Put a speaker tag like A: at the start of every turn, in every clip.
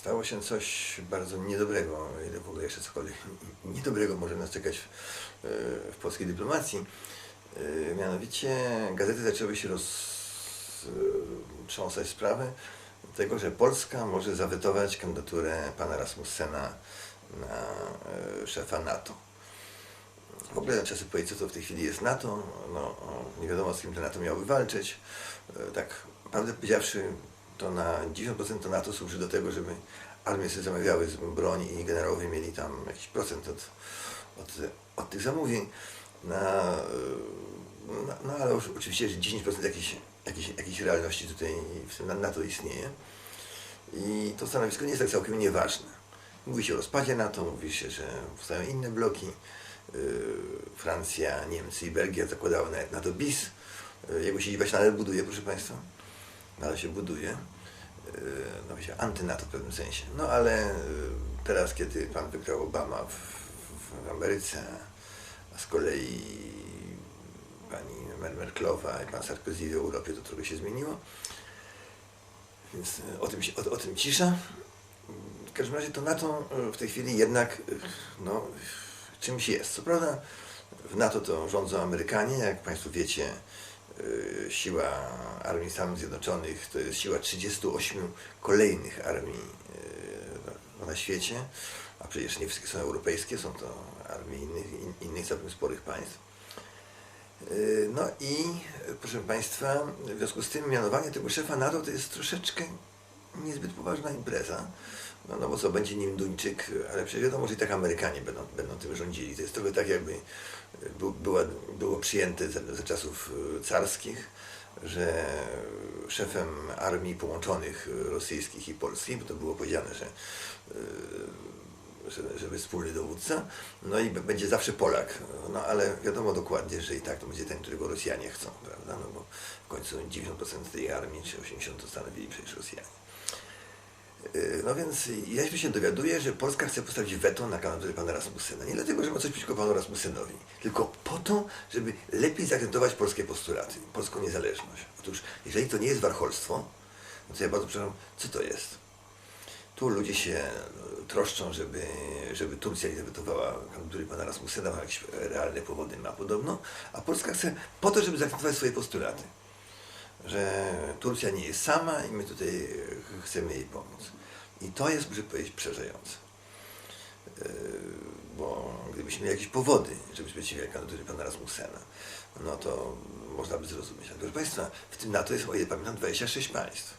A: stało się coś bardzo niedobrego, ile w ogóle jeszcze cokolwiek niedobrego może nas czekać w, w polskiej dyplomacji. E, Mianowicie gazety zaczęły się roztrząsać sprawę tego, że Polska może zawetować kandydaturę pana Rasmussena na e, szefa NATO. W ogóle trzeba sobie powiedzieć, co to w tej chwili jest NATO. No, nie wiadomo, z kim to NATO miałoby walczyć. E, Tak, prawdę powiedziawszy, to na 90% to NATO służy do tego, żeby armie sobie zamawiały broń i generałowie mieli tam jakiś procent od, od, od tych zamówień. Na, e, no, ale już oczywiście, że 10% jakiejś, jakiejś, jakiejś realności tutaj w tym NATO istnieje. I to stanowisko nie jest tak całkiem nieważne. Mówi się o rozpadzie NATO, mówi się, że powstają inne bloki. Yy, Francja, Niemcy i Belgia zakładały nawet NATO bis. Yy, Jego siedziba się nadal buduje, proszę Państwa. Nadal się buduje. Yy, No się anty-NATO w pewnym sensie. No ale yy, teraz, kiedy pan wygrał Obama w, w, Ameryce, a z kolei pani Mer- Merklowa i pan Sarkozy w Europie, to trochę się zmieniło. Więc e, o tym, o, o tym cisza. W każdym razie to NATO e, w tej chwili jednak e, no, czymś jest. Co prawda w NATO to rządzą Amerykanie, jak Państwo wiecie, e, siła Armii Stanów Zjednoczonych to jest siła 38 kolejnych armii e, na świecie, a przecież nie wszystkie są europejskie, są to armie innych, in, innych całkiem sporych państw. Yy, No i proszę Państwa, w związku z tym mianowanie tego szefa NATO to jest troszeczkę niezbyt poważna impreza. No, no bo co, będzie nim Duńczyk, ale przecież wiadomo, że i tak Amerykanie będą, będą tym rządzili. To jest trochę tak jakby e, bu- była, było przyjęte za, za czasów e, carskich, że szefem armii połączonych e, rosyjskich i polskich, bo to było powiedziane, że żeby, żeby wspólny dowódca, no i będzie zawsze Polak. No ale wiadomo dokładnie, że i tak to będzie ten, którego Rosjanie chcą, prawda? No bo w końcu 90% tej armii, czy 80% to stanowili przecież Rosjanie. Yy, No więc ja się dowiaduję, że Polska chce postawić weto na kandydaturę pana Rasmussena. Nie dlatego, że ma coś przeciwko panu Rasmussenowi, tylko po to, żeby lepiej zaakcentować polskie postulaty, polską niezależność. Otóż, jeżeli to nie jest warcholstwo, no to ja bardzo przepraszam, co to jest? Tu ludzie się e, troszczą, żeby, żeby Turcja nie zawetowała kandydatury pana Rasmussena, ma jakieś realne powody ma podobno, a Polska chce po to, żeby zaakcentować swoje postulaty. Że Turcja nie jest sama i my tutaj e, chcemy jej pomóc. I to jest, muszę powiedzieć, przerażające. E, Bo gdybyśmy mieli jakieś powody, żeby sprzeciwiać kandydatury pana Rasmussena, no to można by zrozumieć. Ale proszę Państwa, w tym NATO jest, o ile pamiętam, 26 państw.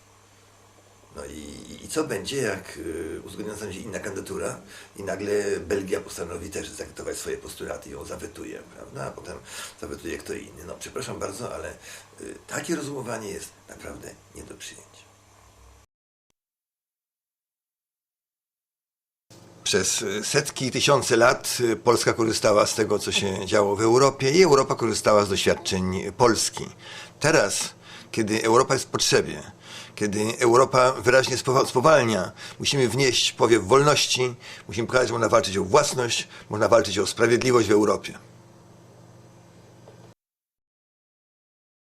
A: No i, i co będzie, jak y, uzgodniona będzie inna kandydatura i nagle Belgia postanowi też zaakceptować swoje postulaty i ją zawetuje, prawda? A potem zawetuje kto inny. No przepraszam bardzo, ale y, takie rozumowanie jest naprawdę nie do przyjęcia. Przez y, setki, tysiące lat Polska korzystała z tego, co się działo w Europie i Europa korzystała z doświadczeń Polski. Teraz, kiedy Europa jest w potrzebie, kiedy Europa wyraźnie spowa- spowalnia, musimy wnieść powiew wolności, musimy pokazać, że można walczyć o własność, można walczyć o sprawiedliwość w Europie.